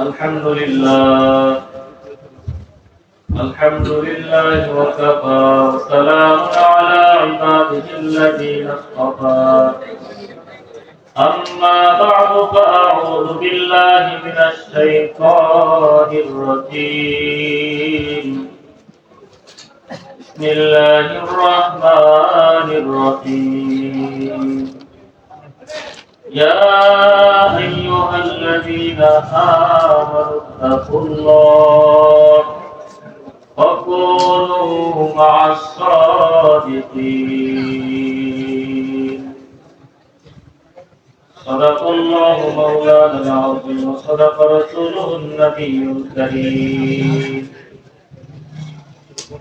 الحمد لله. الحمد لله وكفى وسلام على عباده الذين اصطفى. أما بعد فأعوذ بالله من الشيطان الرجيم. بسم الله الرحمن الرحيم. يا أيها الذين آمنوا اتقوا الله وكونوا مع الصادقين صدق الله مولانا العظيم وصدق رسوله النبي الكريم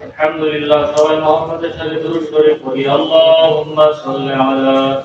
الحمد لله سوى محمد شريف الشريف اللهم صل على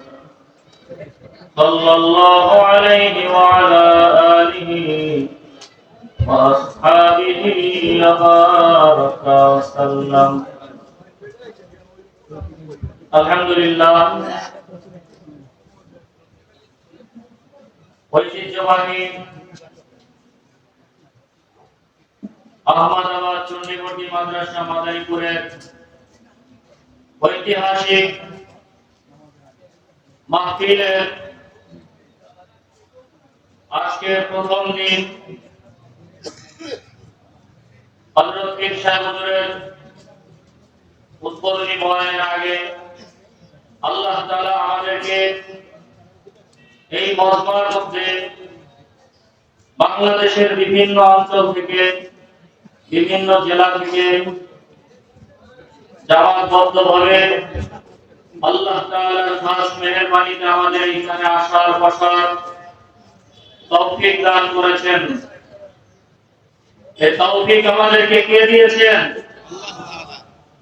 صلى الله عليه وعلى آله وأصحابه وبارك وسلم الحمد لله ঐতিহ্যবাহী আহমদাবাদ চণ্ডীগড়ি মাদ্রাসা মাদারীপুরের ঐতিহাসিক মাহফিলের আজকের প্রথম দিন। আগে আল্লাহ আমাদেরকে এই মজমার মধ্যে বাংলাদেশের বিভিন্ন অঞ্চল থেকে, বিভিন্ন জেলা থেকে জামাতবদ্ধ ভাবে আল্লাহ তাআলার খাস মেহেরবানিতে আমাদের এখানে আসার বসার তৌফিক দান করেছেন। এই তৌফিক আমাদেরকে কে দিয়েছেন?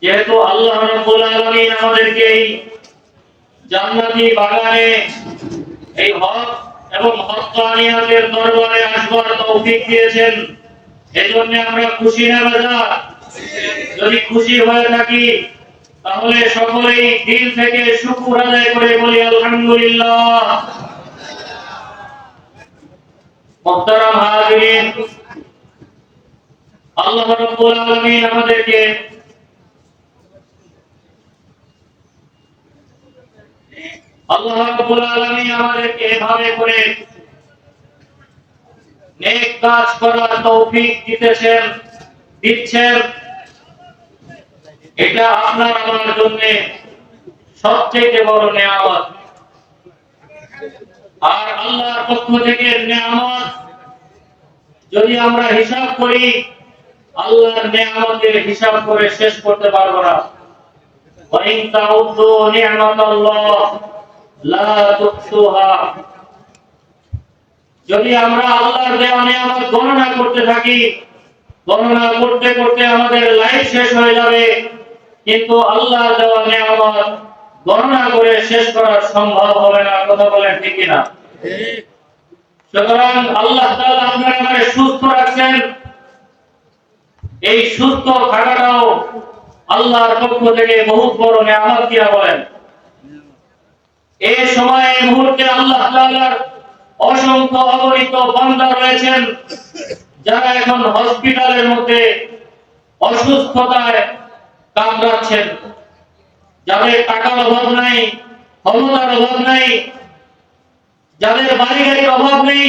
যেহেতু আল্লাহ রাব্বুল আলামিন আমাদেরকে এই জান্নাতি বাগানে এই হক এবং হক্কানিয়াতের দরবারে আসবার তৌফিক দিয়েছেন। এজন্য আমরা খুশি না বাজা যদি খুশি হয়ে থাকি, তাহলে সকলেই দিল থেকে শুকর আদায় করে বলি, আলহামদুলিল্লাহ। মুহতারাম হাজিরিন, আল্লাহ রাব্বুল আলামিন আমাদেরকে আল্লাহ রাব্বুল আলামিন আমাদেরকে এভাবে করে কাজ করার তৌফিক দিতেছেন, দিচ্ছেন। এটা আপনার আমার জন্য সবচেয়ে বড় নিয়ামত। আর আল্লাহর পক্ষ থেকে নিয়ামত যদি আমরা হিসাব করি আল্লাহর নিয়ামতের হিসাব করে শেষ করতে পারবো না وإن تعدوا نعمة الله لا تحصوها যদি আমরা আল্লাহর দেওয়া নিয়ামত গণনা করতে থাকি গণনা করতে করতে আমাদের লাইফ শেষ হয়ে যাবে কিন্তু আল্লাহর দেওয়া নিয়ামত গণনা করে শেষ করা সম্ভব হবে না কথা বলেন ঠিক কিনা? সুতরাং আল্লাহ তাআলা সুস্থ রাখছেন। এই সুস্থ থাকাটাও আল্লাহর পক্ষ থেকে বহুত বড় নিয়ামত কিনা বলেন? এই সময় এই মুহূর্তে আল্লাহ তাআলার অসংখ্য অগণিত বান্দা রয়েছেন যারা এখন হসপিটালের মধ্যে অসুস্থতায় কামড়াচ্ছেন। যাদের টাকার অভাব নাই ক্ষমতার অভাব নাই, যাদের বাড়ি গাড়ির অভাব নেই,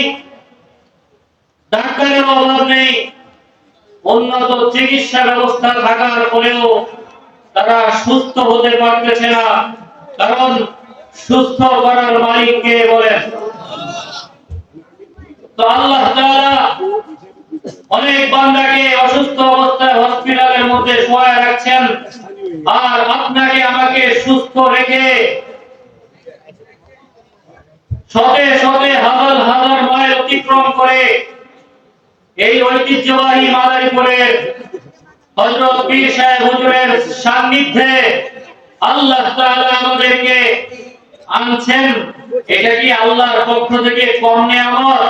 ডাক্তারের অভাব নেই, উন্নত চিকিৎসা ব্যবস্থা থাকার পরেও তারা সুস্থ হতে পারতেছে না, কারণ সুস্থ করার মালিক কে বলেন? তো আল্লাহ অনেক বান্দাকে অসুস্থ অবস্থায় হসপিটালের মধ্যে শোয়া রাখছেন। আর আপনাকে আমাকে সুস্থ রেখে শতে শতে হাজার হাজার মাইল অতিক্রম করে এই ঐতিহ্যবাহী মাদারীপুরের হযরত পীর সাহেব হুজুরের সান্নিধ্যে আল্লাহ তাআলা আমাদেরকে আনছেন। এটা কি আল্লাহর পক্ষ থেকে কম নিয়ামত?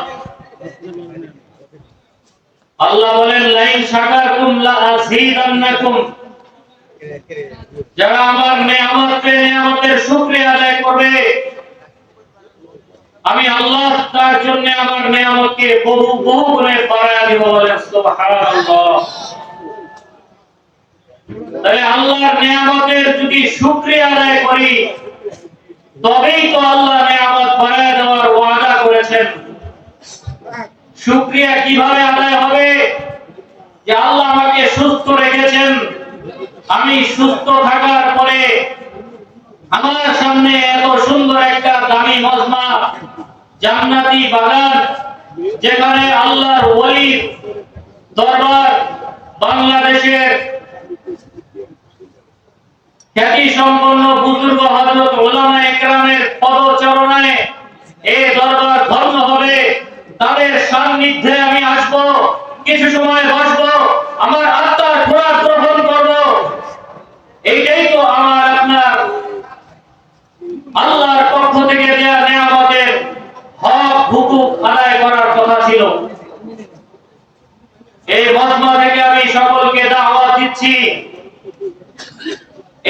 আল্লাহ বলেন, লাইন শাকারতুম লা আযীদান্নাকুম। যারা আমার নিয়ামতকে নিয়ামতের শুকরিয়া আদায় করবে, আমি আল্লাহ তার জন্য আমার নিয়ামতকে বহু বহু গুণে বাড়ায় দিব সুবহানাল্লাহ। তাহলে আল্লাহর নিয়ামতের যদি শুকরিয়া আদায় করি, তবেই তো আল্লাহ নিয়ামত বাড়ায় দেওয়ার ওয়াদা করেছেন। শুকরিয়া কীভাবে আদায় হবে? যে আল্লাহ আমাকে সুস্থ রেখেছেন। আমি সুস্থ থাকার পরে আমার সামনে এত সুন্দর একটা দামি মজমা, জান্নাতি বাগান, যেখানে আল্লাহর ওলির দরবার, বাংলাদেশের খ্যাতি সম্পন্ন বুজুর্গ হযরত ওলামা একরামের পদচরণায় এই দরবার ধর্ম হবে। তাদের সান্নিধ্যে আমি আসব, কিছু সময় বসব। আমার আত্মার খোরাক গ্রহণ এইটাই তো আমার আপনার আল্লাহর পক্ষ থেকে দেয়া নিয়ামতের হক হুকুক আদায় করার কথা ছিল। এই মজমা থেকে আমি সকলকে দাওয়াত দিচ্ছি।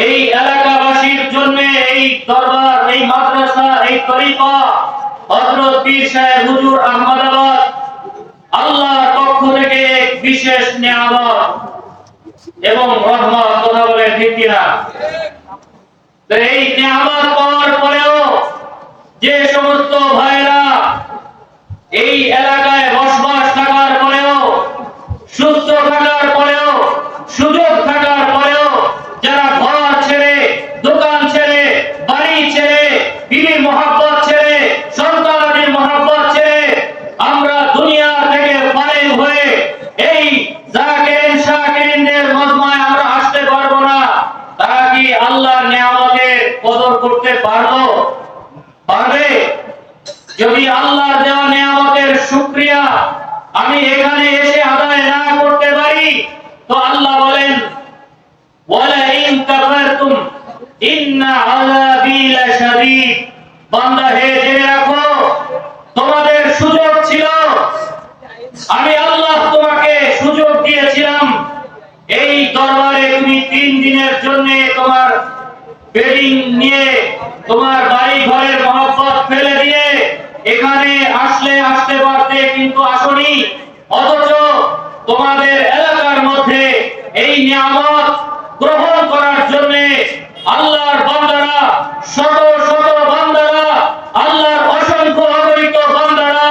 এই এলাকাবাসীর জন্য এই দরবার, এই মাদ্রাসা, এই তরিকা, হযরত পীর সাহেব হুজুর আহমদাবাদ, আল্লাহর পক্ষ থেকে বিশেষ নিয়ামত। এবং রহমত কথা বলে ঠিক কিনা? এই নিয়ামত পাওয়ার পরেও যে সমস্ত ভাইরা এই এলাকায় বসবাস থাকার পরেও সুস্থ থাকার পরেও সুযোগ থাকার পরেও যারা ঘর ছেড়ে দোকান ছেড়ে বাড়ি ছেড়ে বিবির মহাব্বত ছেড়ে সন্তানাদের মহাব্বত ছেড়ে আমরা দুনিয়া থেকে বাইর হয়ে এই জাকিরিন শাকিরিনদের মজমায় আমরা আসতে পারব না তারা কি আল্লাহর নিয়ামতের কদর করতে পারব? পারবে? যদি আল্লাহর দেওয়া নিয়ামতের শুকরিয়া আমি এখানে এসে আদায় না করতে পারি, তো আল্লাহ বলেন ওয়ালা ইন কাফারতুম ইন্না আযাবি লাশাদীদ। বান্দা, হে জেনে রাখো, তোমাদের সুযোগ ছিল। আমি আল্লাহ তোমাকে সুযোগ দিয়েছিলাম এই দরবারে তুমি তিন দিনের জন্য তোমার বেডিং নিয়ে তোমার বাড়ি ঘরের মহব্বত ফেলে দিয়ে এখানে আসলে আসতে পারতে কিন্তু আসনি। অথচ তোমাদের এলাকার মধ্যে এই নিয়ামত গ্রহণ করার জন্য আল্লাহর বান্দারা শত শত বান্দারা আল্লাহর অসংখ্য অগণিত বান্দারা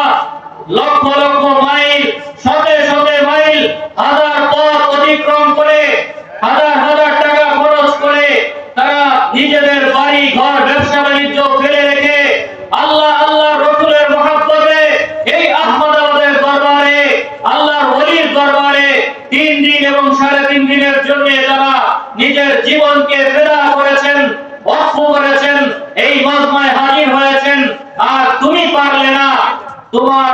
লক্ষ লক্ষ মাইল শতে শতে মাইল হাজার পথ অতিক্রম করে হাজার হাজার টাকা খরচ করে তারা নিজেদের বাড়ি ঘর ব্যবসা বাণিজ্য ফেলে রেখে আল্লাহ আল্লাহ রসুলের মহাব্বতে এই আহমদাবাদের দরবারে আল্লাহর ওলির দরবারে তিন দিন এবং সাড়ে তিন দিনের জন্য যারা নিজের জীবনকে ফেরা করেছেন অক্ষ করেছেন এই মজমায় হাজির হয়েছেন আর তুমি পারলে না তোমার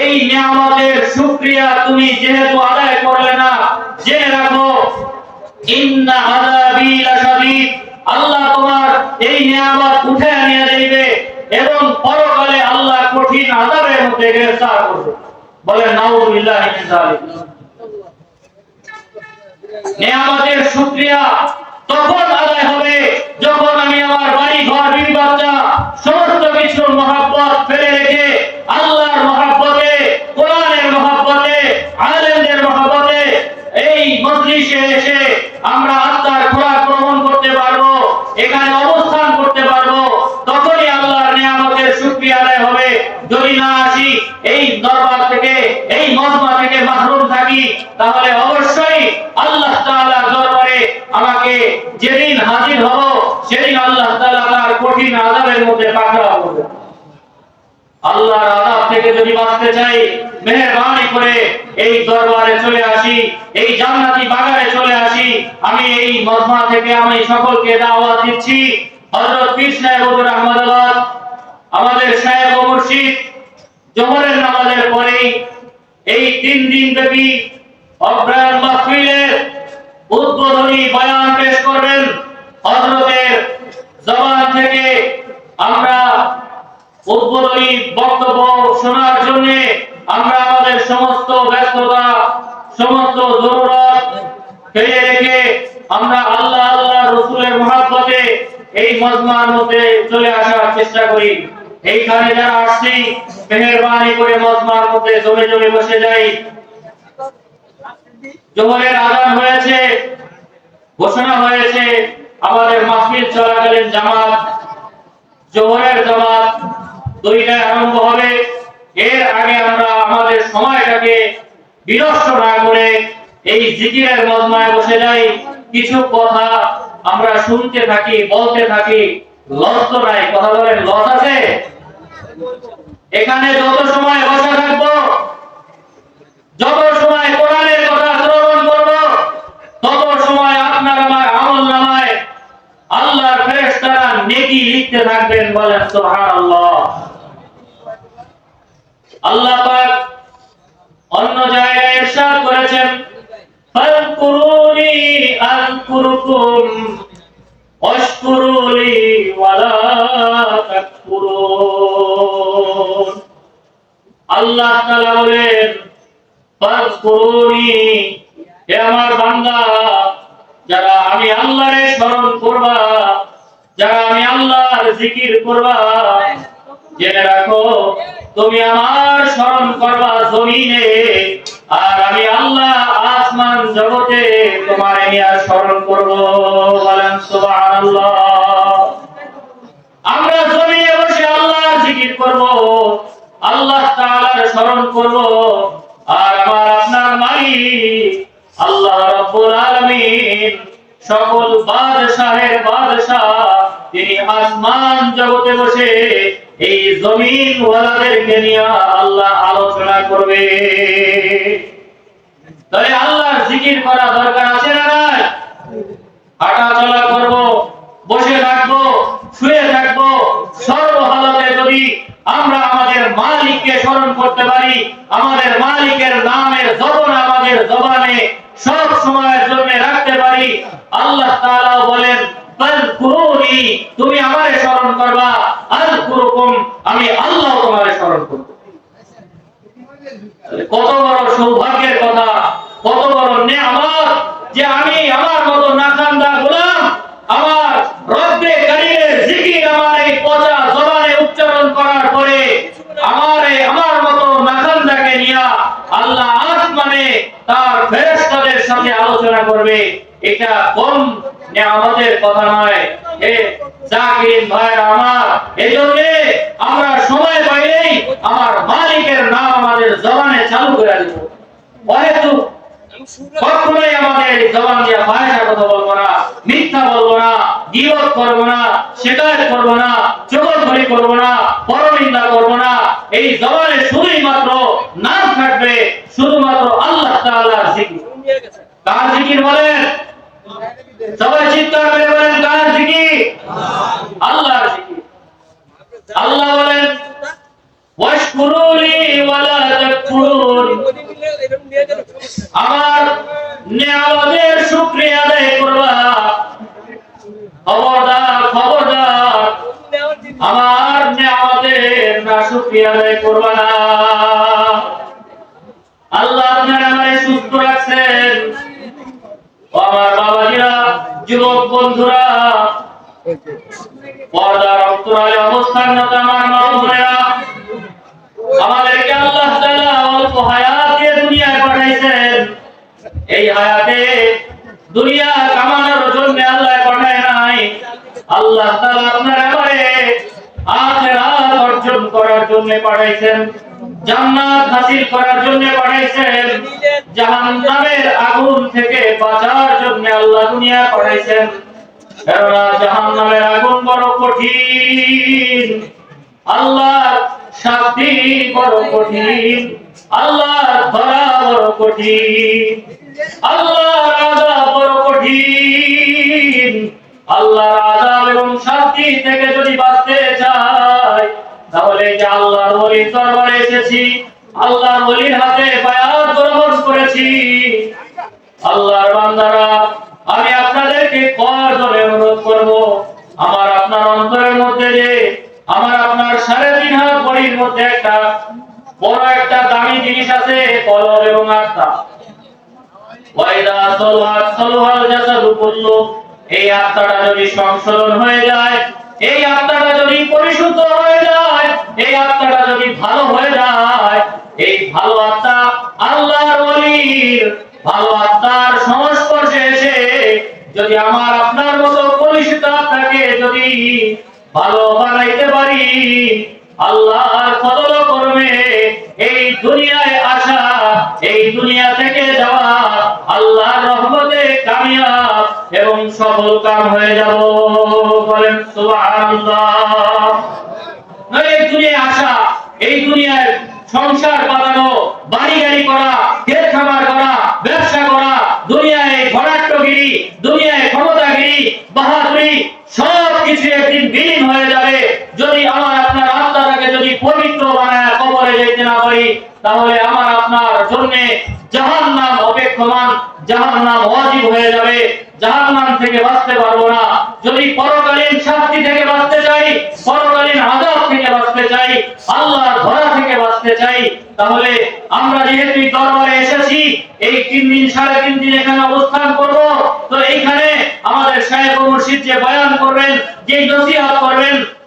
এই নিয়ামতের শুকরিয়া তুমি যেহেতু আদায় করলে না জেনে রাখো আল্লাহ তোমার এই নিয়ামত উঠে নিয়ে যাইবে এবং পরকালে আল্লাহ কঠিন আযাবের মধ্যে গ্রেফতার করবে। বলেন নাউযুবিল্লাহি মিন নিয়ামতের শুকরিয়া তখন আদায় হবে যখন আমি আমার বাড়ি ঘর বিবি বাচ্চা সমস্ত কিছুর মহাব্বত ফেলে রেখে আল্লাহর মহাব্বতে, কোরআনের মহাব্বতে, আলেমদের মহাব্বতে এই মজলিসে এসে আমরা আত্মার খোরাক গ্রহণ করতে পারব, এখানে অবস্থান করতে পারব। তখনই আল্লাহর নিয়ামতের শুকরিয়া আদায় হবে। যদি না আসি, এই দরবার থেকে, এই মজমা থেকে মাহরুম থাকি, তাহলে অবশ্যই আল্লাহ তাআলার দরবারে আমাকে যেদিন হাজির হব, সেদিন আল্লাহ তাআলা তার কঠিন আযাবের মধ্যে পাকড়াও করবে আল্লাহর আযাব থেকে যদি বাঁচতে চাই, মেহেরবানি করে এই দরবারে চলে আসি, এই জান্নাতি বাগানে চলে আসি। আমি এই মজমা থেকে আমি সকলকে দাওয়াত দিচ্ছি। হযরত পীর সাহেব হুজুর আহমদাবাদ, আমাদের সাহেব ও মুর্শিদ, জোহরের নামাজের পরেই এই তিন দিন ব্যাপী অগ্রায়ণ মাহফিলের উদ্বোধনী বয়ান পেশ করবেন। হযরতের জবান থেকে আমরা উদ্বোধনী বক্তব্য শোনার জন্য আমরা আমাদের সমস্ত ব্যস্ততা, সমস্ত জরুরত ফেলে রেখে আমরা আল্লাহ আল্লাহ রসুলের এই মজমার মধ্যে চলে আসার চেষ্টা করি। এইখানে যারা আসছি, মেহরবানি করে মজমার মধ্যে জমে জমে বসে যাই। জোহরের আজান হয়েছে, ঘোষণা হয়েছে, আমাদের মাহফিল চলাকালীন জামাত, জোহরের জামাত দুইটায় আরম্ভ হবে। এর আগে আমরা আমাদের সময়টাকে বিনষ্ট না করে এই জিকিরের মজমায় বসে যাই। কিছু কথা আমরা শুনতে থাকি, বলতে থাকি। লস নাই। কথা বলেন লস আছে? এখানে যত সময় বসে থাকব, যত সময় কোরআনের কথা শ্রবণ করব, তত সময় আপনার আমার আমল নামায় ফেরেশতারা নেকি লিখতে থাকবেন বলেন, সুবহানাল্লাহ। আল্লাহ পাক অন্য জায়গায় ইরশাদ করেছেন ফাযকুরুনি আযকুরুকুম ওয়াশকুরুলি ওয়ালা তাকফুরুন। আল্লাহ তাআলা বলেন ফাযকুরুনি হে আমার বান্দা যারা আমি আল্লাহরে স্মরণ করবা যারা আমি আল্লাহর জিকির করবা জেনে রাখো তুমি আমার স্মরণ করবা জমিনে, আর আমি আল্লাহ আসমান জগতে তোমার নিয়ে স্মরণ করব। বলেন, সুবহানাল্লাহ। আমরা জমিনে বসে আল্লাহর জিকির করব, আল্লাহ তাআলার স্মরণ করব, আর আমার আপনার মালিক আল্লাহ রাব্বুল আলামিন সকল বাদশাহের বাদশাহ তিনি আসমান জগতে বসে এই জমিন ওয়ালাদেরকে নিয়ে আল্লাহ আলোচনা করবে। তাহলে আল্লাহর জিকির করা দরকার আছে না নাই? হাঁটা চলা করব, বসে থাকব, শুয়ে থাকব সর্বহালতে যদি আমরা আমাদের মালিককে স্মরণ করতে পারি, আমাদের মালিকের নামের জবন আমাদের জবানে সব সময়ের জন্য রাখতে পারি, আল্লাহ তাআলা বলেন তুমি আমারে স্মরণ করবা। আযকুরুকুম আমি আল্লাহ তোমারে স্মরণ করব। কত বড় সৌভাগ্যের কথা, কত বড় নেয়ামত যে আমি আমার মতো নাকান্দা গোলাম, আমার রব্বে কারিমের জিকির আমার এই পচা জবানে উচ্চারণ করার পরে আমার আমার মতো নাকান্দাকে নিয়ে আল্লাহ আসমানে তার ফেরেশতাদের সাথে আলোচনা করবে। এটা কম নেয়ামতের কথা নয়। হে জাকিরিন ভাইরা আমার। এজন্য আমরা সময় পাইলেই আমার মালিকের নাম আমাদের জবানে চালু করে দেব। হয়তো কখনোই আমাদের জবান দিয়ে ফায়সা কথা বলব না, মিথ্যা বলব না, গিবত করব না, শিকায়ত করব না চোখরি করব না, পরনিন্দা করব না। এই জবানে শুধুই মাত্র নাম থাকবে, শুধুমাত্র আল্লাহ তাআলার জিকির। কার জিকির বলেন? সবাই চিৎকার করে বলেন, কার জিকির? আল্লাহর জিকির। আল্লাহ বলেন, ওয়াশকুরুলি ওয়ালা তাকফুরুন। আমার নিয়ামতের শুকরিয়া আদায় করবা। খবরদার খবরদার। আমার নিয়ামতের না শুকরিয়া আদায় করবা না। আল্লাহ আপনার আমারে সুস্থ রাখছেন। আমার যুবক বন্ধুরা, পর্দার অন্তরালে অবস্থানরত আমার বোনেরা। আমাদেরকে আল্লাহ তাআলা অল্প হায়াত দুনিয়ায় পাঠাইছেন। এই হায়াতে দুনিয়া কামানোর জন্য আল্লাহ পাঠায় নাই। আল্লাহ তাআলা আপনার আমারে আখিরাত অর্জন করার জন্য পাঠাইছেন, জান্নাত হাসিল করার জন্য পাঠাইছেন। জাহান্নামের আগুন থেকে বাঁচার জন্য আল্লাহ দুনিয়া পাঠাইছেন কেননা জাহান্নামের আগুন বড় কঠিন। আল্লাহ শাস্তি বড় কঠিন। আল্লাহ ধরা বড় কঠিন। আল্লাহ রাজা বড় কঠিন। আল্লাহ আজাব এবং শাস্তি থেকে যদি বাঁচতে চাই, তাহলে যে আল্লাহর ওলির দরবারে এসেছি, আল্লাহর ওলির হাতে করেছি আল্লাহর বান্দারা, আমি আপনাদেরকে করজনে অনুরোধ করব? আমার আপনার অন্তরের মধ্যে যে, আমার আপনার সাড়ে তিন হাত বড়ির মধ্যে একটা বড় একটা দামি জিনিস আছে কলব এবং আত্মা ওয়াইদা সলহাত সলহাল এই আত্মাটা যদি সংশোধন হয়ে যায়, এই আত্মাটা যদি পরিশুদ্ধ হয়ে যায়, এই আত্মাটা যদি ভালো হয়ে যায়, এই ভালো পবিত্র বানায় কবরে যেতে না পারি তাহলে আমার আপনার জন্য জাহান নাম অপেক্ষমান জাহান নাম ওয়াজিব হয়ে যাবে। জাহান নাম থেকে বাঁচতে পারব না। যদি পরকালীন শাস্তি থেকে বাঁচতে চাই, পরকালীন আজাব থেকে বাঁচতে চাই, আল্লাহর ধরা থেকে বাঁচতে চাই, তাহলে আমরা যেহেতু দরবারে এসেছি, এই তিন দিন, সাড়ে তিন দিন এখানে অবস্থান করব। তো এইখানে আমাদের সাহেব মুর্শিদ যে বয়ান করবেন, যে নসিহত করবেন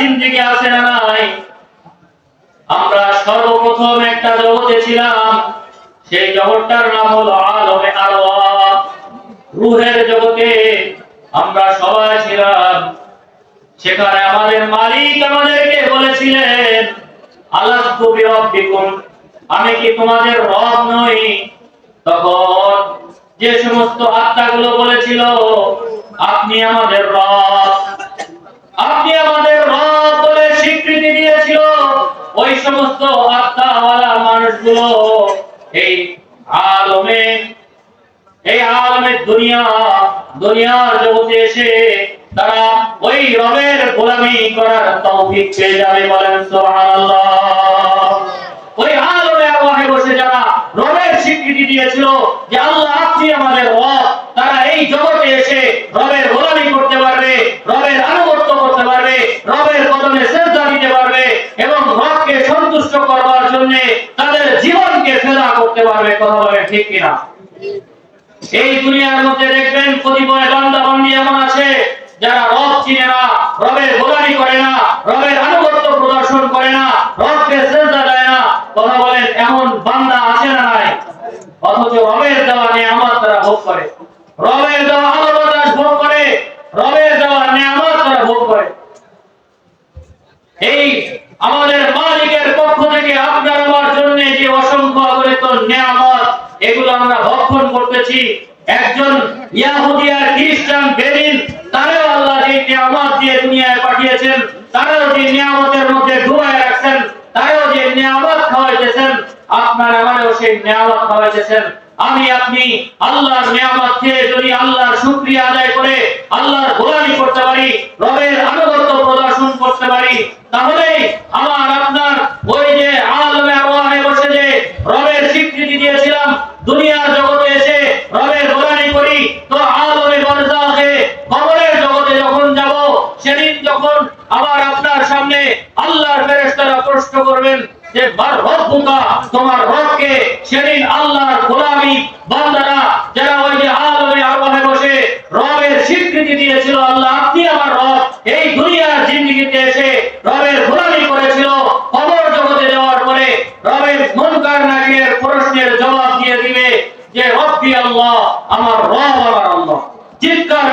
জিন্দিগি আছে না নাই? আমরা সর্বপ্রথম একটা জগতে ছিলাম। সেই জগৎটার নাম হলো আলমে আরওয়াহ। রুহের জগতে আমরা সবাই ছিলাম। সেখানে আমাদের মালিক আমাদেরকে বলেছিলেন বিরব্বিকুম, আমি কি তোমাদের রব নই? তখন যে সমস্ত আত্মাগুলো বলেছিল, আপনি আমাদের রব। মানুষগুলো এই আলমে, এই আলমের দুনিয়া, দুনিয়ার জগতে এসে তারা ওই রবের গোলামি করার তৌফিক পেয়ে যাবে বলেন ওই আলমে আরওয়াহে বসে যারা রবের স্বীকৃতি দিয়েছিল যে আল্লাহ আপনি আমাদের রব, তারা এই জগতে এসে রবের গোলামি করতে পারবে, রবের আনুগত্য করতে পারবে, রবের কদমে শ্রদ্ধা দিতে পারবে এবং রবকে সন্তুষ্ট করবার জন্য তাদের ফেলা করতে পারবে কথা বলে ঠিক কিনা? এই দুনিয়ার মধ্যে দেখবেন কতিপয় বান্দা বান্দি এমন আছে, যারা রব চিনে না, রবের গোলামি করে না, রবের আনুগত্য প্রদর্শন করে না, রবকে শ্রেষ্ঠা দেয় না। কথা বলেন, এমন বান্দা আছে না নাই? অথচ রবের দেওয়া নিয়ামত তারা ভোগ করে রবের দেওয়া আলো বাতাস ভোগ করে রবের দেওয়া নিয়ামত তারা ভোগ করে এই আমাদের মালিকের পক্ষ থেকে আপনার আমার জন্য যে অসংখ্য অগণিত নিয়ামত এগুলো আমরা ভক্ষণ একজন ইয়াহুদি আর খ্রিস্টান তারাও আল্লাহ যে নিয়ামত দিয়ে দুনিয়ায় পাঠিয়েছেন, তারাও যে নিয়ামতের মধ্যে ডুবায় রাখছেন, তারাও যে নিয়ামত খাওয়াইতেছেন, আপনার আমারও সেই নিয়ামত খাওয়াইতেছেন। আমি, আপনি আল্লাহর নিয়ামত খেয়ে যদি আল্লাহর শুকরিয়া আদায় করে, আল্লাহর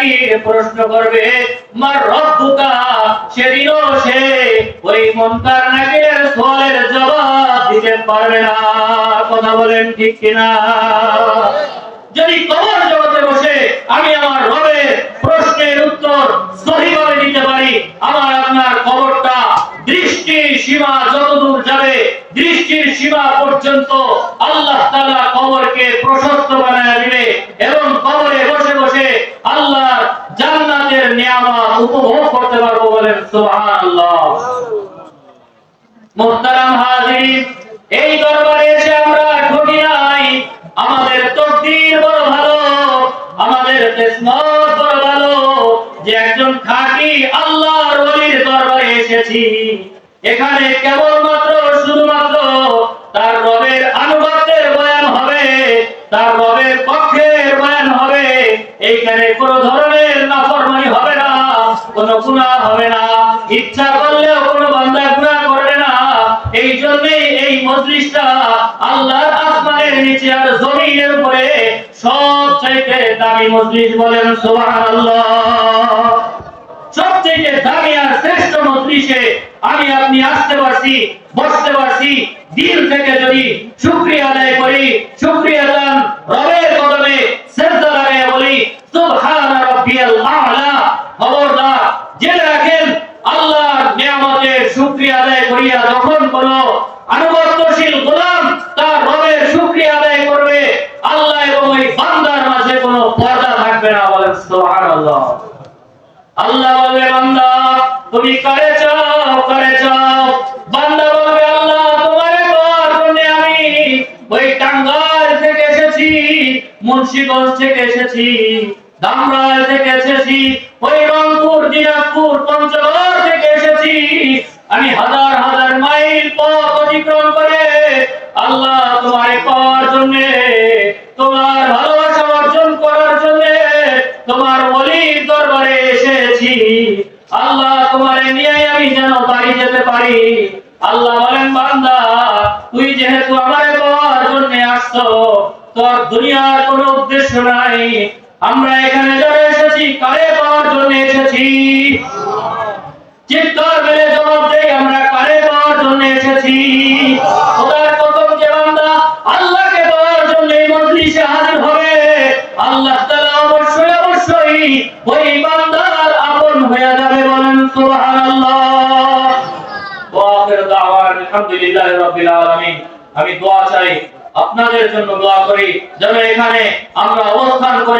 নাকি প্রশ্ন করবে সেদিনও সে ওই মুনকার নাকির সওয়ালের জবাব দিতে পারবে না। কথা বলেন ঠিক কিনা? যদি কবর জগতে বসে আমি আমার রবের প্রশ্নের উত্তর সহিভাবে দিতে পারি, আমার আপনার কবরটা দৃষ্টির সীমা যতদূর যাবে, দৃষ্টির সীমা পর্যন্ত আল্লাহ তাআলা কবরকে প্রশস্ত বানায় দিবে এবং কবরে বসে বসে আল্লাহ জান্নাতের নিয়ামত উপভোগ করতে পারব বলেন, সুবহানাল্লাহ। এই দরবারে এসে আমরা ঠকি নাই আমাদের তকদির বড় ভালো, আমাদের বড় ভালো। যে একজন খাঁটি আল্লাহর ওলির দরবারে এসেছি। এখানে কেবলমাত্র, শুধুমাত্র তার রবের আনুগত্যের বয়ান হবে, তার রবের পক্ষের বয়ান হবে এইখানে কোনো ধরনের নাফরমানি হবে না কোনো হবে না। ইচ্ছা করলেও কোনো বান্দা করবে না। এই জন্যই এই আসমানের নিচে আর জমিনের উপরে সবচাইতে দামি বলেন সবচেয়ে দামি আর শ্রেষ্ঠ মজলিসে আমি আপনি আসতে পারছি, বসতে পারছি, দিল থেকে যদি শুকরিয়া আদায় করি, শুকরিয়া দান, রবের কদমে সেজদা লাগায় বলি সুবহান রাব্বিয়াল আ'লা খবরদার জেনে রাখেন আল্লাহর নিয়ামতের শুকরিয়া গোলাম তার রবের শুকরিয়া আদায় করবে, আল্লাহ এবং ওই বান্দার মাঝে কোনো পর্দা থাকবে না বলেন সুবহানাল্লাহ। আল্লাহ বলবে, বান্দা, তুমি কারে চাও কারে চাও। বান্দা বলবে, আল্লাহ, তোমারে জন্য আমি ওই টাঙ্গাইল থেকে এসেছি, মুন্সিগঞ্জ থেকে এসেছি ধামরাই থেকে এসেছি, ওই রংপুর, দিনাজপুর আমি হাজার হাজার মাইল পথ অতিক্রম করে আল্লাহ তোমারে পাওয়ার জন্য, তোমার ভালোবাসা অর্জন করার জন্য তোমার ওলির দরবারে এসেছি। আল্লাহ তোমারে নিয়ে আমি যেন বাড়ি যেতে পারি। আল্লাহ বলেন, বান্দা, তুই যেহেতু আমারে পাওয়ার জন্য আসছো, তোর দুনিয়ার কোনো উদ্দেশ্য নাই। আমরা এখানে যারা এসেছি, কারে পাওয়ার জন্য এসেছি?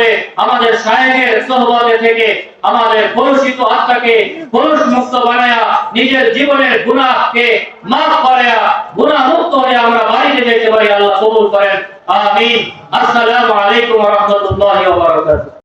করে আমাদের সাহেবের সহবাদে থেকে আমাদের কলুষিত আত্মাকে কলুষ মুক্ত বানায়া নিজের জীবনের গুনাহকে মাফ করায়া গুনাহ মুক্ত হয়ে আমরা বাড়িতে যেতে পারি, আল্লাহ কবুল করেন। আমিন। আসসালামু আলাইকুম রাহমাতুল্লাহি